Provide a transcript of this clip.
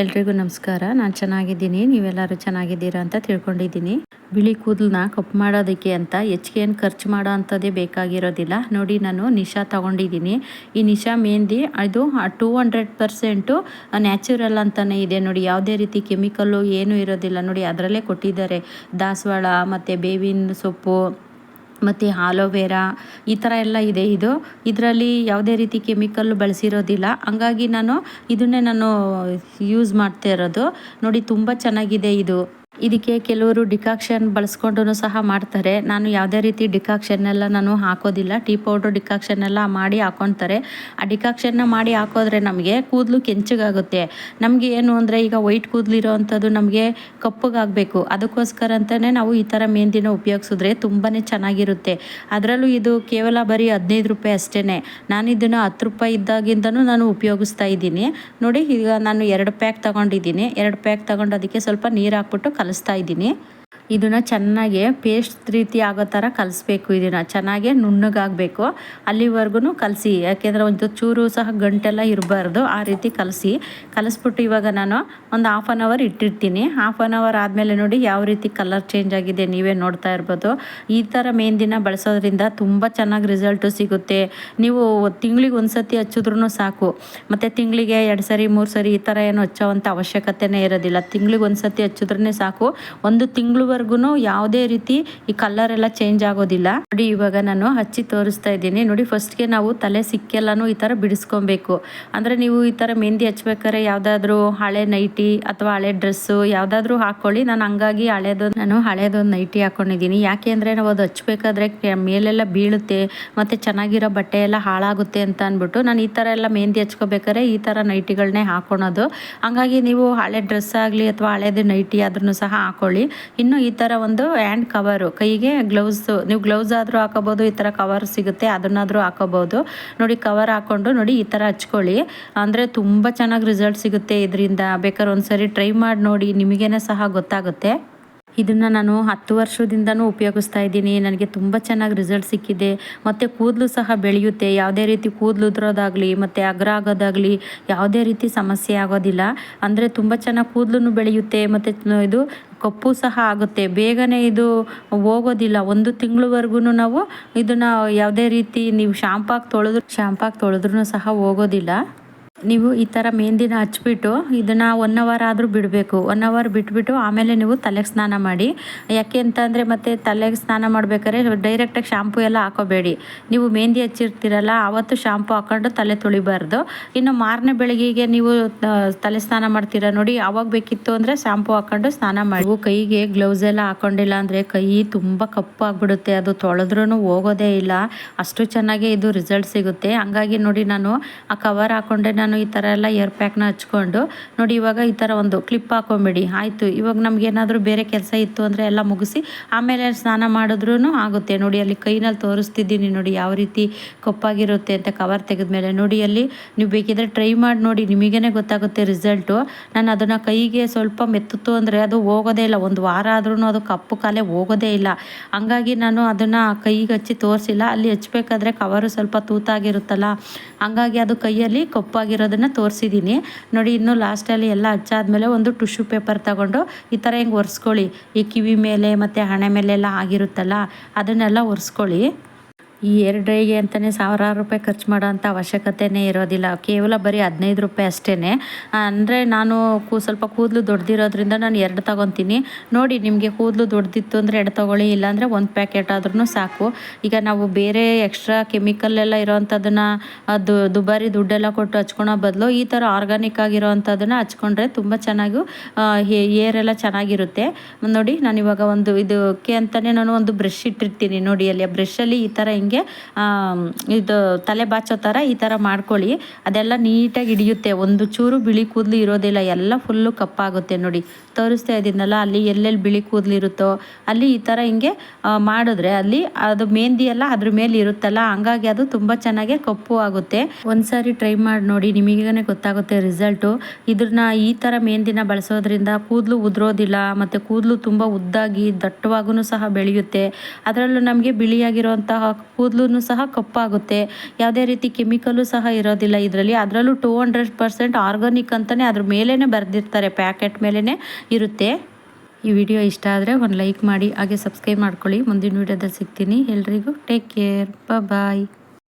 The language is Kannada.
ಎಲ್ರಿಗೂ ನಮಸ್ಕಾರ. ನಾನು ಚೆನ್ನಾಗಿದ್ದೀನಿ. ನೀವೆಲ್ಲರೂ ಚೆನ್ನಾಗಿದ್ದೀರಾ ಅಂತ ತಿಳ್ಕೊಂಡಿದ್ದೀನಿ. ಬಿಳಿ ಕೂದಲನ್ನ ಕಪ್ಪು ಮಾಡೋದಕ್ಕೆ ಅಂತ ಹೆಚ್ಚಿಗೆ ಏನು ಖರ್ಚು ಮಾಡೋ ಅಂಥದ್ದೇ ಬೇಕಾಗಿರೋದಿಲ್ಲ. ನೋಡಿ, ನಾನು ನಿಶಾ ತಗೊಂಡಿದ್ದೀನಿ. ಈ ನಿಶಾ ಮೆಹಂದಿ ಅದು ಟೂ ಹಂಡ್ರೆಡ್ ಪರ್ಸೆಂಟು ನ್ಯಾಚುರಲ್ ಅಂತಲೇ ಇದೆ. ನೋಡಿ, ಯಾವುದೇ ರೀತಿ ಕೆಮಿಕಲ್ಲು ಏನೂ ಇರೋದಿಲ್ಲ. ನೋಡಿ, ಅದರಲ್ಲೇ ಕೊಟ್ಟಿದ್ದಾರೆ. ದಾಸವಾಳ, ಮತ್ತು ಬೇವಿನ ಸೊಪ್ಪು ಮತ್ತು ಆಲೋವೆರಾ ಈ ಥರ ಎಲ್ಲ ಇದೆ ಇದು. ಇದರಲ್ಲಿ ಯಾವುದೇ ರೀತಿ ಕೆಮಿಕಲ್ ಬಳಸಿರೋದಿಲ್ಲ. ಹಂಗಾಗಿ ನಾನು ಇದನ್ನೇ ನಾನು ಯೂಸ್ ಮಾಡ್ತಾ ಇರೋದು. ನೋಡಿ, ತುಂಬ ಚೆನ್ನಾಗಿದೆ ಇದು. ಇದಕ್ಕೆ ಕೆಲವರು ಡಿಕಾಕ್ಷನ್ ಬಳಸ್ಕೊಂಡು ಸಹ ಮಾಡ್ತಾರೆ. ನಾನು ಯಾವುದೇ ರೀತಿ ಡಿಕಾಕ್ಷನ್ ಎಲ್ಲ ನಾನು ಹಾಕೋದಿಲ್ಲ. ಟೀ ಪೌಡ್ರ್ ಡಿಕಾಕ್ಷನ್ ಎಲ್ಲ ಮಾಡಿ ಹಾಕೊತಾರೆ ಆ ಡಿಕಾಕ್ಷನ್ನ ಮಾಡಿ ಹಾಕೋದ್ರೆ ನಮಗೆ ಕೂದಲು ಕೆಂಚಗಾಗುತ್ತೆ. ನಮಗೆ ಏನು ಅಂದರೆ ಈಗ ವೈಟ್ ಕೂದಲು ಇರೋವಂಥದ್ದು ನಮಗೆ ಕಪ್ಪಗಾಗಬೇಕು. ಅದಕ್ಕೋಸ್ಕರ ಅಂತಲೇ ನಾವು ಈ ಥರ ಮೆಹಂದಿನ ಉಪಯೋಗಿಸಿದ್ರೆ ತುಂಬಾ ಚೆನ್ನಾಗಿರುತ್ತೆ. ಅದರಲ್ಲೂ ಇದು ಕೇವಲ ಬರೀ ಹದಿನೈದು ರೂಪಾಯಿ ಅಷ್ಟೇ ನಾನು ಇದನ್ನು ಹತ್ತು ರೂಪಾಯಿ ಇದ್ದಾಗಿಂದನೂ ನಾನು ಉಪಯೋಗಿಸ್ತಾ ಇದ್ದೀನಿ. ನೋಡಿ, ಈಗ ನಾನು ಎರಡು ಪ್ಯಾಕ್ ತೊಗೊಂಡಿದ್ದೀನಿ. ಎರಡು ಪ್ಯಾಕ್ ತೊಗೊಂಡು ಅದಕ್ಕೆ ಸ್ವಲ್ಪ ನೀರು ಹಾಕ್ಬಿಟ್ಟು ಕಲಿಸ್ತಾ ಇದ್ದೀನಿ. ಇದನ್ನು ಚೆನ್ನಾಗಿ ಪೇಸ್ಟ್ ರೀತಿ ಆಗೋ ಥರ ಕಲಿಸ್ಬೇಕು ಇದನ್ನು ಚೆನ್ನಾಗಿ ನುಣ್ಣಗಾಗಬೇಕು. ಅಲ್ಲಿವರೆಗೂ ಕಲಸಿ. ಯಾಕೆಂದರೆ ಒಂದು ಚೂರು ಸಹ ಗಂಟೆಲ್ಲ ಇರಬಾರ್ದು. ಆ ರೀತಿ ಕಲಸಿ. ಕಲಿಸ್ಬಿಟ್ಟು ಇವಾಗ ನಾನು ಒಂದು ಹಾಫ್ ಆನ್ ಅವರ್ ಇಟ್ಟಿರ್ತೀನಿ. ಹಾಫ್ ಆನ್ ಅವರ್ ಆದಮೇಲೆ ನೋಡಿ ಯಾವ ರೀತಿ ಕಲರ್ ಚೇಂಜ್ ಆಗಿದೆ ನೀವೇ ನೋಡ್ತಾ ಇರ್ಬೋದು. ಈ ಥರ ಮೆಹಂದಿನ ಬಳಸೋದ್ರಿಂದ ತುಂಬ ಚೆನ್ನಾಗಿ ರಿಸಲ್ಟು ಸಿಗುತ್ತೆ. ನೀವು ತಿಂಗಳಿಗೆ ಒಂದು ಸತಿ ಹಚ್ಚಿದ್ರೂ ಸಾಕು. ಮತ್ತು ತಿಂಗಳಿಗೆ ಎರಡು ಸರಿ, ಮೂರು ಸರಿ ಈ ಥರ ಏನು ಹಚ್ಚೋವಂಥ ಅವಶ್ಯಕತೆನೇ ಇರೋದಿಲ್ಲ. ತಿಂಗಳಿಗೆ ಒಂದು ಸತಿ ಹಚ್ಚಿದ್ರೇ ಸಾಕು. ಒಂದು ತಿಂಗಳು ವರ್ಗು ಯಾವುದೇ ರೀತಿ ಈ ಕಲರ್ ಎಲ್ಲ ಚೇಂಜ್ ಆಗೋದಿಲ್ಲ. ನೋಡಿ, ಇವಾಗ ನಾನು ಹಚ್ಚಿ ತೋರಿಸ್ತಾ ಇದ್ದೀನಿ. ನೋಡಿ ಫಸ್ಟ್ಗೆ ನಾವು ತಲೆ ಸಿಕ್ಕೆಲ್ಲಾನು ಈ ತರ ಬಿಡಿಸ್ಕೊಬೇಕು. ಅಂದ್ರೆ ನೀವು ಈ ತರ ಮೆಹಂದಿ ಹಚ್ಬೇಕಾದ್ರೆ ಯಾವ್ದಾದ್ರು ಹಳೆ ನೈಟಿ ಅಥವಾ ಹಳೆ ಡ್ರೆಸ್ಸು ಯಾವ್ದಾದ್ರು ಹಾಕೊಳ್ಳಿ. ನಾನು ಹಂಗಾಗಿ ಹಳೇದು ನಾನು ಹಳೆದೊಂದು ನೈಟಿ ಹಾಕೊಂಡಿದ್ದೀನಿ. ಯಾಕೆ ಅಂದ್ರೆ ನಾವು ಅದು ಹಚ್ಬೇಕಾದ್ರೆ ಮೇಲೆಲ್ಲ ಬೀಳುತ್ತೆ, ಮತ್ತೆ ಚೆನ್ನಾಗಿರೋ ಬಟ್ಟೆ ಎಲ್ಲ ಹಾಳಾಗುತ್ತೆ ಅಂತ ಅಂದ್ಬಿಟ್ಟು ನಾನು ಈ ತರ ಎಲ್ಲ ಮೆಹಂದಿ ಹಚ್ಕೋಬೇಕಾದ್ರೆ ಈ ತರ ನೈಟಿಗಳನ್ನೇ ಹಾಕೊಳೋದು. ಹಂಗಾಗಿ ನೀವು ಹಳೆ ಡ್ರೆಸ್ ಆಗಲಿ ಅಥವಾ ಹಳೆದು ನೈಟಿ ಆದ್ರೂ ಸಹ ಹಾಕೊಳ್ಳಿ. ಇನ್ನು ಈ ಥರ ಒಂದು ಹ್ಯಾಂಡ್ ಕವರು ಕೈಗೆ ಗ್ಲೌಸ್ ನೀವು ಗ್ಲೌಸ್ ಆದರೂ ಹಾಕೋಬೋದು, ಈ ಥರ ಕವರ್ ಸಿಗುತ್ತೆ, ಅದನ್ನಾದರೂ ಹಾಕೋಬೋದು. ನೋಡಿ ಕವರ್ ಹಾಕ್ಕೊಂಡು ನೋಡಿ, ಈ ಥರ ಹಚ್ಕೊಳ್ಳಿ. ಅಂದರೆ ತುಂಬ ಚೆನ್ನಾಗಿ ರಿಸಲ್ಟ್ ಸಿಗುತ್ತೆ ಇದರಿಂದ. ಬೇಕಾದ್ರೆ ಒಂದ್ಸರಿ ಟ್ರೈ ಮಾಡಿ ನೋಡಿ, ನಿಮಗೇನೆ ಸಹ ಗೊತ್ತಾಗುತ್ತೆ. ಇದನ್ನು ನಾನು ಹತ್ತು ವರ್ಷದಿಂದನೂ ಉಪಯೋಗಿಸ್ತಾ ಇದ್ದೀನಿ. ನನಗೆ ತುಂಬ ಚೆನ್ನಾಗಿ ರಿಸಲ್ಟ್ ಸಿಕ್ಕಿದೆ. ಮತ್ತು ಕೂದಲು ಸಹ ಬೆಳೆಯುತ್ತೆ. ಯಾವುದೇ ರೀತಿ ಕೂದಲು ಉದುರೋದಾಗಲಿ, ಮತ್ತು ಅಗ್ರ ಆಗೋದಾಗಲಿ ಯಾವುದೇ ರೀತಿ ಸಮಸ್ಯೆ ಆಗೋದಿಲ್ಲ. ಅಂದರೆ ತುಂಬ ಚೆನ್ನಾಗಿ ಕೂದಲು ಬೆಳೆಯುತ್ತೆ. ಮತ್ತು ಇದು ಕಪ್ಪು ಸಹ ಆಗುತ್ತೆ. ಬೇಗನೆ ಇದು ಹೋಗೋದಿಲ್ಲ. ಒಂದು ತಿಂಗಳವರೆಗೂ ನಾವು ಇದನ್ನು ಯಾವುದೇ ರೀತಿ ನೀವು ಶಾಂಪಾಗಿ ತೊಳೆದ್ರು ಶಾಂಪಾಗಿ ತೊಳೆದ್ರೂ ಸಹ ಹೋಗೋದಿಲ್ಲ. ನೀವು ಈ ಥರ ಮೆಹಂದಿನ ಹಚ್ಬಿಟ್ಟು ಇದನ್ನು ಒನ್ ಅವರ್ ಆದರೂ ಬಿಡಬೇಕು. ಒನ್ ಅವರ್ ಬಿಟ್ಬಿಟ್ಟು ಆಮೇಲೆ ನೀವು ತಲೆಗೆ ಸ್ನಾನ ಮಾಡಿ. ಯಾಕೆ ಅಂತಂದರೆ ಮತ್ತೆ ತಲೆಗೆ ಸ್ನಾನ ಮಾಡಬೇಕಾದ್ರೆ ಡೈರೆಕ್ಟಾಗಿ ಶಾಂಪು ಎಲ್ಲ ಹಾಕೋಬೇಡಿ. ನೀವು ಮೆಹಂದಿ ಹಚ್ಚಿರ್ತೀರಲ್ಲ ಆವತ್ತು ಶಾಂಪು ಹಾಕೊಂಡು ತಲೆ ತೊಳಿಬಾರ್ದು. ಇನ್ನು ಮಾರನೇ ಬೆಳಗ್ಗೆಗೆ ನೀವು ತಲೆ ಸ್ನಾನ ಮಾಡ್ತೀರಾ ನೋಡಿ, ಅವಾಗ ಬೇಕಿತ್ತು ಅಂದರೆ ಶಾಂಪು ಹಾಕೊಂಡು ಸ್ನಾನ ಮಾಡಿ. ಕೈಗೆ ಗ್ಲೌಸ್ ಎಲ್ಲ ಹಾಕೊಂಡಿಲ್ಲ ಅಂದರೆ ಕೈ ತುಂಬ ಕಪ್ಪಾಗ್ಬಿಡುತ್ತೆ. ಅದು ತೊಳೆದ್ರೂ ಹೋಗೋದೇ ಇಲ್ಲ. ಅಷ್ಟು ಚೆನ್ನಾಗಿ ಇದು ರಿಸಲ್ಟ್ ಸಿಗುತ್ತೆ. ಹಂಗಾಗಿ ನೋಡಿ ನಾನು ಆ ಕವರ್ ನಾನು ಈ ಥರ ಎಲ್ಲ ಏರ್ ಪ್ಯಾಕ್ನ ಹಚ್ಕೊಂಡು, ನೋಡಿ ಇವಾಗ ಈ ಥರ ಒಂದು ಕ್ಲಿಪ್ ಹಾಕೊಂಬಿಡಿ. ಆಯಿತು, ಇವಾಗ ನಮ್ಗೆ ಏನಾದರೂ ಬೇರೆ ಕೆಲಸ ಇತ್ತು ಅಂದರೆ ಎಲ್ಲ ಮುಗಿಸಿ, ಆಮೇಲೆ ಸ್ನಾನ ಮಾಡಿದ್ರೂ ಆಗುತ್ತೆ. ನೋಡಿ ಅಲ್ಲಿ ಕೈನಲ್ಲಿ ತೋರಿಸ್ತಿದ್ದೀನಿ ನೋಡಿ ಯಾವ ರೀತಿ ಕಪ್ಪಾಗಿರುತ್ತೆ ಅಂತ ಕವರ್ ತೆಗೆದ್ಮೇಲೆ. ನೋಡಿ ಅಲ್ಲಿ ನೀವು ಬೇಕಿದ್ರೆ ಟ್ರೈ ಮಾಡಿ ನೋಡಿ ನಿಮಗೇ ಗೊತ್ತಾಗುತ್ತೆ ರಿಸಲ್ಟು ನಾನು ಅದನ್ನು ಕೈಗೆ ಸ್ವಲ್ಪ ಮೆತ್ತಿತ್ತು ಅಂದರೆ ಅದು ಹೋಗೋದೇ ಇಲ್ಲ. ಒಂದು ವಾರ ಆದ್ರೂ ಅದು ಕಪ್ಪು ಕಾಲೇ ಹೋಗೋದೇ ಇಲ್ಲ. ಹಂಗಾಗಿ ನಾನು ಅದನ್ನು ಕೈಗೆ ಹಚ್ಚಿ ತೋರಿಸಿಲ್ಲ. ಅಲ್ಲಿ ಹಚ್ಬೇಕಾದ್ರೆ ಕವರು ಸ್ವಲ್ಪ ತೂತಾಗಿರುತ್ತಲ್ಲ. ಹಂಗಾಗಿ ಅದು ಕೈಯಲ್ಲಿ ಕಪ್ಪಾಗಿ ಆಗಿರೋದನ್ನು ತೋರಿಸಿದ್ದೀನಿ ನೋಡಿ, ಇನ್ನು ಲಾಸ್ಟಲ್ಲಿ ಎಲ್ಲ ಹಚ್ಚಾದ್ಮೇಲೆ ಒಂದು ಟಿಶ್ಯೂ ಪೇಪರ್ ತಗೊಂಡು ಈ ಥರ ಹೆಂಗೆ ಒರೆಸ್ಕೊಳ್ಳಿ. ಈ ಕಿವಿ ಮೇಲೆ ಮತ್ತು ಹಣೆ ಮೇಲೆ ಎಲ್ಲ ಆಗಿರುತ್ತಲ್ಲ, ಅದನ್ನೆಲ್ಲ ಒರೆಸ್ಕೊಳ್ಳಿ. ಈ ಏರ್ ಅಂತಲೇ ಸಾವಿರಾರು ರೂಪಾಯಿ ಖರ್ಚು ಮಾಡೋಂಥ ಅವಶ್ಯಕತೆಯೇ ಇರೋದಿಲ್ಲ. ಕೇವಲ ಬರೀ ಹದಿನೈದು ರೂಪಾಯಿ ಅಷ್ಟೇ ಅಂದರೆ ನಾನು ಕೂ ಸ್ವಲ್ಪ ಕೂದಲು ದೊಡ್ಡದಿರೋದ್ರಿಂದ ನಾನು ಎರಡು ತಗೊತೀನಿ. ನೋಡಿ ನಿಮಗೆ ಕೂದಲು ದೊಡ್ಡದಿತ್ತು ಅಂದರೆ ಎರಡು ತೊಗೊಳ್ಳಿ, ಇಲ್ಲಾಂದರೆ ಒಂದು ಪ್ಯಾಕೆಟ್ ಆದ್ರೂ ಸಾಕು. ಈಗ ನಾವು ಬೇರೆ ಎಕ್ಸ್ಟ್ರಾ ಕೆಮಿಕಲ್ ಎಲ್ಲ ಇರೋವಂಥದ್ದನ್ನು ಅದು ದುಬಾರಿ ದುಡ್ಡೆಲ್ಲ ಕೊಟ್ಟು ಹಚ್ಕೊಳೋ ಬದಲು ಈ ಥರ ಆರ್ಗಾನಿಕ್ ಆಗಿರೋವಂಥದ್ದನ್ನು ಹಚ್ಕೊಂಡ್ರೆ ತುಂಬ ಚೆನ್ನಾಗಿ ಏರ್ ಎಲ್ಲ ಚೆನ್ನಾಗಿರುತ್ತೆ. ನೋಡಿ ನಾನು ಇವಾಗ ಒಂದು ಇದಕ್ಕೆ ಅಂತಲೇ ನಾನು ಒಂದು ಬ್ರಷ್ ಇಟ್ಟಿರ್ತೀನಿ ನೋಡಿ ಅಲ್ಲಿ. ಆ ಬ್ರಷಲ್ಲಿ ಈ ಥರ ಹಿಂಗೆ ಇದು ತಲೆ ಬಾಚೋ ಥರ ಈ ಥರ ಮಾಡ್ಕೊಳ್ಳಿ. ಅದೆಲ್ಲ ನೀಟಾಗಿ ಹಿಡಿಯುತ್ತೆ. ಒಂದು ಚೂರು ಬಿಳಿ ಕೂದಲು ಇರೋದಿಲ್ಲ. ಎಲ್ಲ ಫುಲ್ಲು ಕಪ್ಪಾಗುತ್ತೆ ನೋಡಿ. ತೋರಿಸ್ತಾ ಇದ್ದೀನಲ್ಲ, ಅಲ್ಲಿ ಎಲ್ಲೆಲ್ಲಿ ಬಿಳಿ ಕೂದಲು ಇರುತ್ತೋ, ಅಲ್ಲಿ ಈ ಥರ ಹಿಂಗೆ ಮಾಡಿದ್ರೆ ಅಲ್ಲಿ ಅದು ಮೆಹಂದಿ ಎಲ್ಲ ಅದ್ರ ಮೇಲೆ ಇರುತ್ತಲ್ಲ, ಹಂಗಾಗಿ ಅದು ತುಂಬ ಚೆನ್ನಾಗಿ ಕಪ್ಪು ಆಗುತ್ತೆ. ಒಂದ್ಸಾರಿ ಟ್ರೈ ಮಾಡಿ ನೋಡಿ ನಿಮಗೇ ಗೊತ್ತಾಗುತ್ತೆ ರಿಸಲ್ಟು. ಇದನ್ನ ಈ ಥರ ಮೆಹಂದಿನ ಬಳಸೋದ್ರಿಂದ ಕೂದಲು ಉದುರೋದಿಲ್ಲ, ಮತ್ತು ಕೂದಲು ತುಂಬ ಉದ್ದಾಗಿ ದಟ್ಟವಾಗೂ ಸಹ ಬೆಳೆಯುತ್ತೆ. ಅದರಲ್ಲೂ ನಮಗೆ ಬಿಳಿಯಾಗಿರುವಂತಹ ಕೂದಲು ಸಹ ಕಪ್ಪಾಗುತ್ತೆ. ಯಾವುದೇ ರೀತಿ ಕೆಮಿಕಲ್ಲು ಸಹ ಇರೋದಿಲ್ಲ ಇದರಲ್ಲಿ. ಅದರಲ್ಲೂ ಟೂ ಹಂಡ್ರೆಡ್ ಪರ್ಸೆಂಟ್ ಆರ್ಗಾನಿಕ್ ಅಂತಲೇ ಅದ್ರ ಮೇಲೇ ಬರೆದಿರ್ತಾರೆ. ಪ್ಯಾಕೆಟ್ ಮೇಲೇ ಇರುತ್ತೆ. ಈ ವಿಡಿಯೋ ಇಷ್ಟ ಆದರೆ ಒಂದು ಲೈಕ್ ಮಾಡಿ, ಹಾಗೆ ಸಬ್ಸ್ಕ್ರೈಬ್ ಮಾಡ್ಕೊಳ್ಳಿ. ಮುಂದಿನ ವಿಡಿಯೋದಲ್ಲಿ ಸಿಗ್ತೀನಿ. ಎಲ್ರಿಗೂ ಟೇಕ್ ಕೇರ್ ಬಾಯ್